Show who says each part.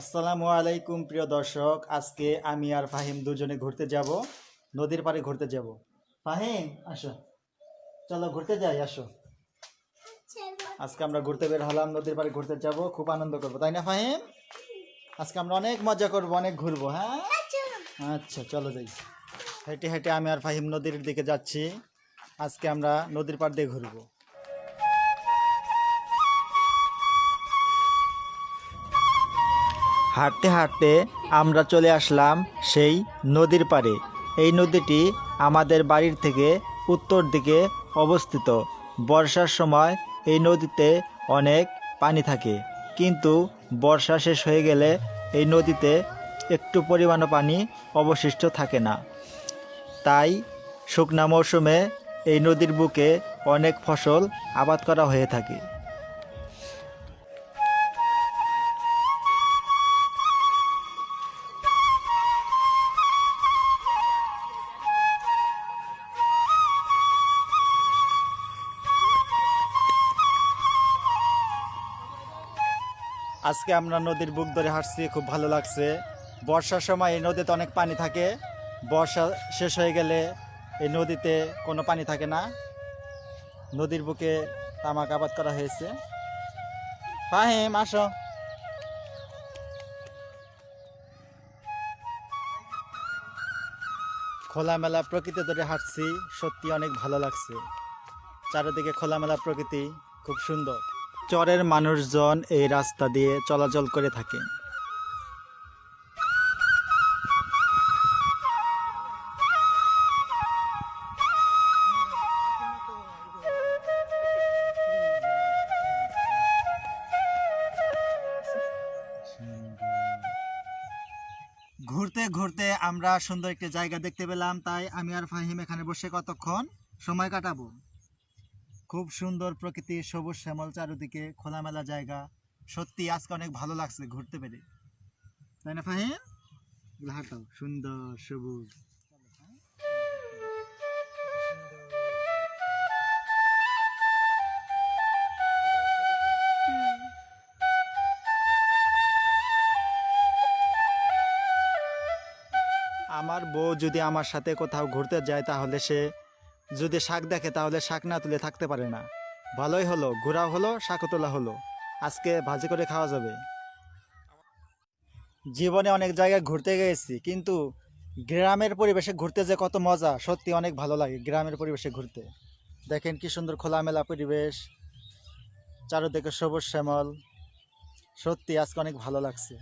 Speaker 1: আসসালামু আলাইকুম, প্রিয় দর্শক। আজকে আমি আর ফাহিম দুজনে ঘুরতে যাব, নদীর পাড়ে ঘুরতে যাব। ফাহিম, আসো। চলো ঘুরতে যাই, আসো। আজকে আমরা ঘুরতে বের হলাম, নদীর পাড়ে ঘুরতে যাব, খুব আনন্দ করব, তাই না ফাহিম? আজকে আমরা অনেক মজা করব, অনেক ঘুরবো হ্যাঁ? আচ্ছা চলো যাই। হেঁটে হেঁটে আমি আর ফাহিম নদীর দিকে যাচ্ছি। আজকে আমরা নদীর পাড় দিয়ে ঘুরবো। হাঁটতে হাঁটতে আমরা চলে আসলাম সেই নদীর পাড়ে। এই নদীটি আমাদের বাড়ির থেকে উত্তর দিকে অবস্থিত। বর্ষার সময় এই নদীতে অনেক পানি থাকে। কিন্তু বর্ষা শেষ হয়ে গেলে এই নদীতে একটু পরিমাণও পানি অবশিষ্ট থাকে না। তাই শুকনা মৌসুমে এই নদীর বুকে অনেক ফসল আবাদ করা হয়ে থাকে। আজকে আমরা নদীর বুক ধরে হাঁটছি, খুব ভালো লাগছে। বর্ষার সময় এই নদীতে অনেক পানি থাকে। বর্ষা শেষ হয়ে গেলে এই নদীতে কোনো পানি থাকে না। নদীর বুকে তামাক আবাদ করা হয়েছে। ফাহিম, আসো। খোলামেলা প্রকৃতি ধরে হাঁটছি, সত্যি অনেক ভালো লাগছে। চারিদিকে খোলামেলা প্রকৃতি, খুব সুন্দর। চরের মানুষজন এই রাস্তা দিয়ে চলাচল করে থাকে। ঘুরতে ঘুরতে আমরা সুন্দর একটি জায়গা দেখতে পেলাম, তাই আমি আর ফাহিম এখানে বসে কতক্ষণ সময় কাটাবো? খুব সুন্দর প্রকৃতি সবুজ শ্যামল চারিদিকে খোলামেলা জায়গা। সত্যি আজকে অনেক ভালো লাগছে ঘুরতে পেরে। তাই না, ফাহিম? সুন্দর সবুজ। আমার বউ যদি আমার সাথে কোথাও ঘুরতে যায় তাহলে সে যদি শাক দেখে তাহলে শাক না তুলে থাকতে পারে না। ভালোই হলো ঘোরা হলো, শাকও তোলা হলো। আজকে ভাজি করে খাওয়া যাবে। জীবনে অনেক জায়গায় ঘুরতে গেছি, কিন্তু গ্রামের পরিবেশে ঘুরতে যে কত মজা, সত্যি অনেক ভালো লাগে গ্রামের পরিবেশে ঘুরতে। দেখেন কি সুন্দর খোলামেলা পরিবেশ, চারদিকে সবুজ শ্যামল। সত্যি আজকে অনেক ভালো লাগছে।